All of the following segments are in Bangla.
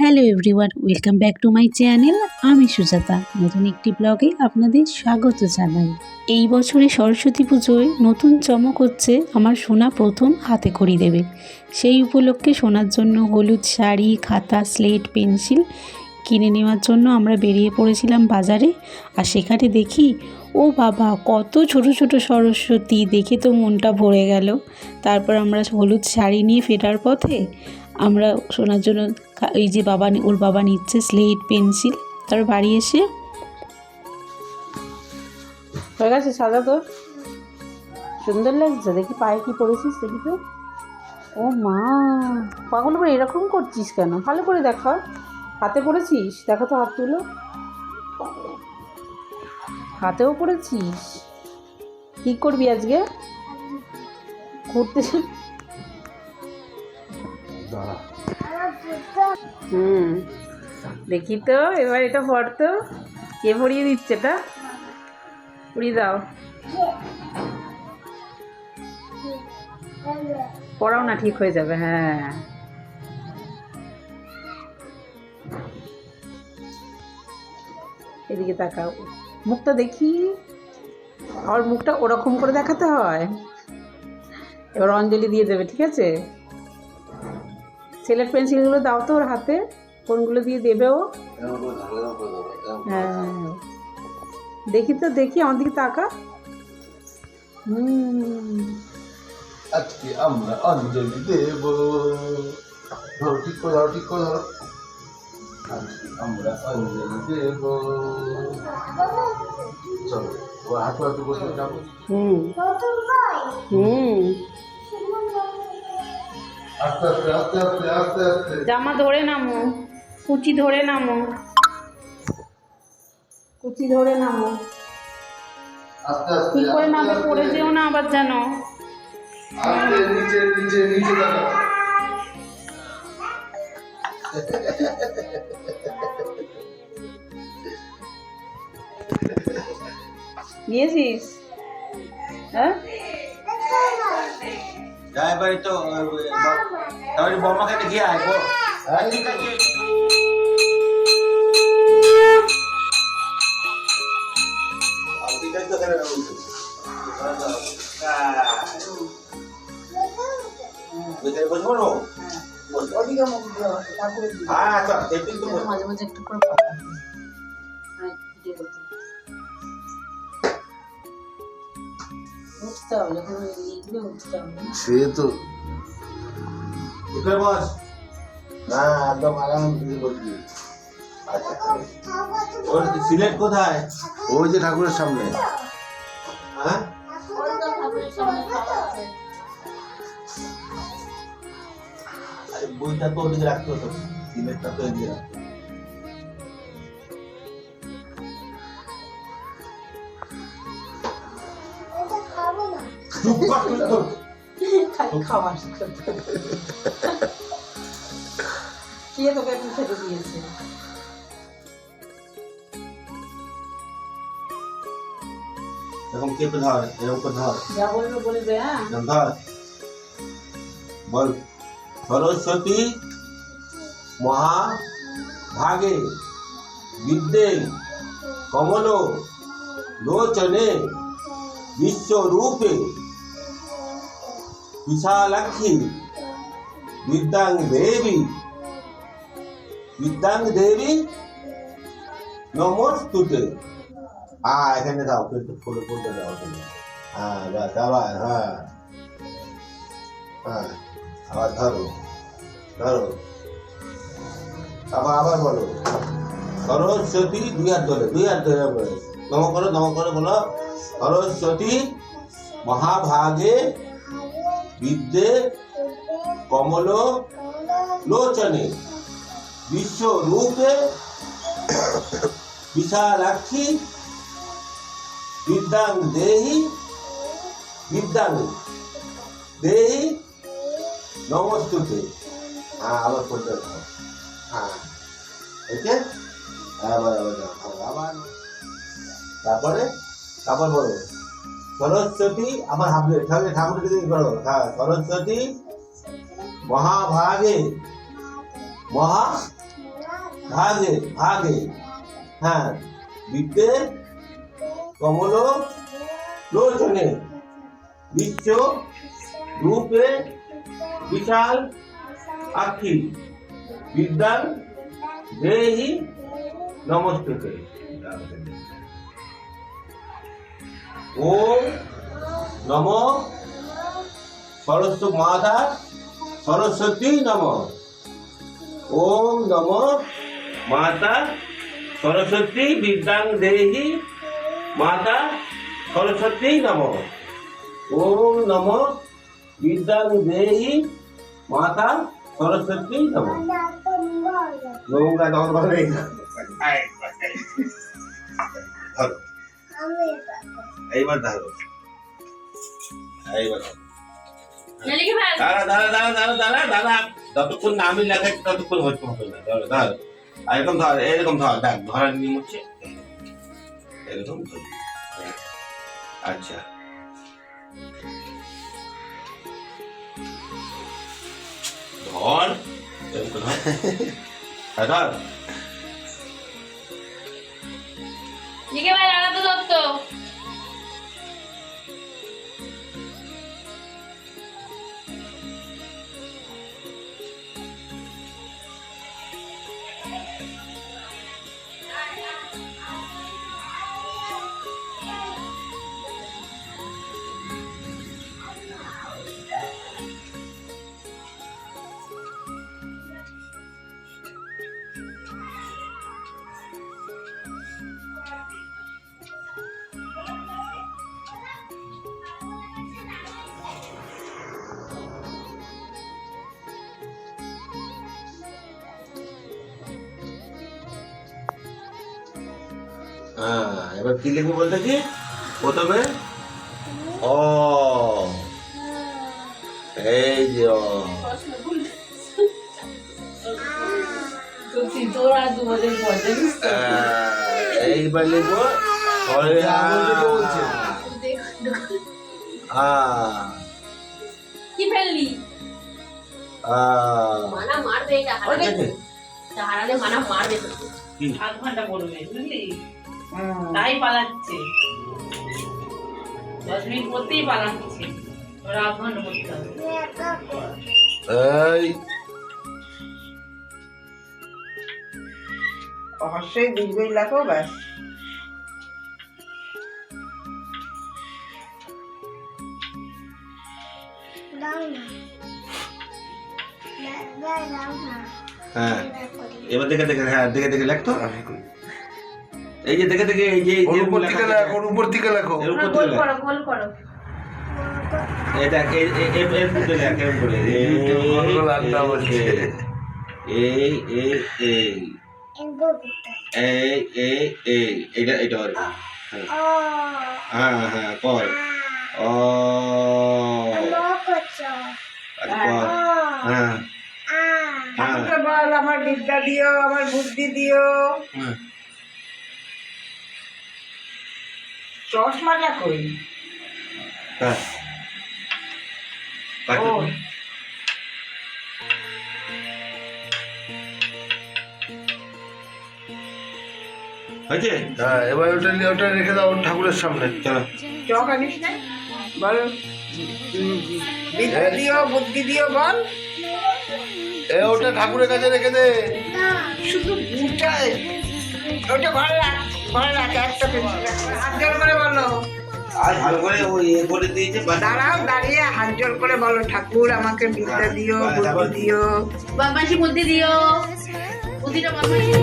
Hello everyone, welcome back to my channel. আমি সুজাতা, নতুন একটি ব্লগে আপনাদের স্বাগত জানাই। এই বছরে সরস্বতী পুজোয় নতুন চমক হচ্ছে আমার সোনা প্রথম হাতে খড়ি দেবে। সেই উপলক্ষে সোনার জন্য হলুদ শাড়ি, খাতা, স্লেট, পেন্সিল কিনে নেওয়ার জন্য আমরা বেরিয়ে পড়েছিলাম বাজারে। আর সেখানে দেখি, ও বাবা, কত ছোট ছোট সরস্বতী, দেখে তো মনটা ভরে গেল। তারপর আমরা হলুদ শাড়ি নিয়ে ফেরার পথে আমরা শোনার জন্য এই যে বাবা ওর বাবা নিচ্ছে স্লেট, পেন্সিল, তারপর বাড়ি এসে হয়ে গেছে সাদা তোর? সুন্দর লাগছে, দেখি পায়ে কি পরেছিস, দেখি তো। ও মা, পাগল করে এরকম করছিস কেন? ভালো করে দেখা, হাতে। পড়েছিস দেখো তো হাত তুলো হাতেও পড়েছিস কি করবি আজকে? ঘুরতে হুম, দেখি তো, এবার এটা পড়তো কে ভরিয়ে দিচ্ছে এটা? পড়িয়ে দাও। পড়াও না, ঠিক হয়ে যাবে হ্যাঁ। এদিকে তাকাও। মুখটা দেখি। আর মুখটা ওরকম করে দেখাতে হয়। এবার অঞ্জলি দিয়ে দেবে, ঠিক আছে? ছেলের পেন্সিলগুলো দাও তো ওর হাতে কোনগুলো দিয়ে দেবে ও। হ্যাঁ দেখি তো দেখি আমার দিকে তাকা। হুম। আজকে আমরা অঞ্জলি দেব। ধরো ঠিক করে ধরো ঠিক করে ধরো। আজকে আমরা অঞ্জলি দেব। চলো হাঁটু হাঁটু বসে যাব। হুম। হুম। আস্তে আস্তে আস্তে আস্তে আস্তে আস্তে। জামা ধরে নামো কুচি ধরে নামো। কুচি ধরে নামো। আস্তে আস্তে ঠিক করে নামে। পড়ে যেও না আবার যেন। আস্তে নিচে নিচে নিচে দেখো নিয়েছিস হ্যাঁ? যা এবারে তো তাহলে বর্মাকে দেখিয়ে আসব হ্যাঁ, ঠিক আছে ঠিক আছে তো কেন বলছো ভিতরে বসবো না হ্যাঁ আচ্ছা টেবিল তো বসবো। মাঝে মাঝে একটু করে হ্যাঁ, উঠতে হবে যখন লিখবে উঠতে হবে সে তো উঠে বস। না একদম আরাম দিয়ে আচ্ছা সিলেট কোথায়? ওই যে ঠাকুরের সামনে। হ্যাঁ? বইটা তো ওদিকে রাখতে হতো সিলেটটা তো এদিকে রাখতে তো। কে তোকে এখন খেতে দিয়েছে এরকম ধর। বল। সরস্বতী মহা ভাগে বিদ্যে, কমল, লোচনে বিশ্বরূপে বিশালাক্ষী বিদ্যাং দেবী বিদ্যাং দেবী নমস্তুতে হ্যাঁ এখানে দাও একটু ফুলে ফুলটা দাও এখানে হ্যাঁ বাস আবার হ্যাঁ। হ্যাঁ আবার ধরো ধরো। আবার আবার বলো। সরস্বতী দুই হাত ধরে দুই হাত ধরে বলো। নম করো নম করো বলো। সরস্বতী মহাভাগে বিদ্যে, কমল, লোচনে। বিশ্বরূপে বিশালাক্ষী, বিদ্যাং দেহি বিদ্যাং দেহি, নমস্তুতে। হ্যাঁ আবার করতে হ্যাঁ ওকে? আবার আবার আবার তারপরে? তারপর বলো। সরস্বতী আবার হাবলে ঠাকুর ঠাকুরকে দিয়ে করো। হ্যাঁ সরস্বতী মহাভাগে, মহা ভাগে ভাগে। হ্যাঁ বিদ্যে কমল লোচনে বিশ্ব রূপে বিশাল আক্ষি বিদ্যান দেহি নমস্তে ওম নম সরস্বতী মাতা সরস্বতী নম। ওম নম মাতা সরস্বতী বিদ্যাং দেহি মাতা সরস্বতী নম। ওম নম বিদ্যাং দেহি মাতা সরস্বতী নম। তখন কথা নেই ধরো এইবার ধরো এইবার ধরো। দাঁড়া দাঁড়া দাঁড়া দাঁড়া দাঁড়া দাঁড়া। যতক্ষণ না আমি লাগাই ততক্ষণ হচ্ছে হবে না ধর ধর। এরকম ধর এরকম ধর দেখ ধরার নিয়ম হচ্ছে এরকম ধর। আচ্ছা। ধর এরকম ধর। হ্যাঁ ধর। লিখে ভাই দত্ত। হ্যাঁ এবার কি লিখব বলতে কি? প্রথমে অ। এই যে অ? আহ, এইবার লিখব। আ, কি ফেললি? মানা মারবে এটা হারালে মানা মারবে ঘণ্টা বুঝলি? হ্যাঁ। তাই পালাচ্ছে। দশ মিনিট পড়তেই পালাচ্ছে। ওরা আধ ঘণ্টা পড়তে হবে। এই। অবশ্যই বুঝবেই লাগো ব্যাস। হ্যাঁ। এবার দেখে দেখে হ্যাঁ দেখে দেখে লেখ তো। এই যে দেখে দেখে এই যে ওর উপর থেকে লেখো ওর উপর থেকে লেখো। এর উপর গোল থেকে লেখ। করো গোল করো। এই দেখ এই এই এই এর লেখ এরকম করে গোল গোল আড্ডা বলছে। এই এই এই এই। এই এই এটা এটা আর হ্যাঁ হ্যাঁ হ্যাঁ কর। ও। আচ্ছা কর। হ্যাঁ। হ্যাঁ। আমার বিদ্যা দিও আমার বুদ্ধি দিও। চশমাটা কই হ্যাঁ ও। হয়েছে? হ্যাঁ এবার ওটা নিয়ে ওটা রেখে দাও ওর ঠাকুরের সামনে। চলো। চক আনিস না? বল। বিদ্যা দিও বুদ্ধি দিও বল। এ ওটা ঠাকুরের কাছে রেখে দে। শুধু ওটা ঘরে রাখ ঘরে রাখ একটা পেন্সিল হাত জোর করে বলো আর ভালো করে ওই ইয়ে করে দিয়েছে বাস। দাঁড়াও দাঁড়িয়ে হাত জোর করে বলো ঠাকুর আমাকে বিদ্যা দিও বুদ্ধি দিও বদমাশি বুদ্ধি দিও বুদ্ধিটা বদমাশি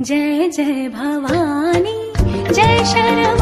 जय जय भवानी जय शर्वाणी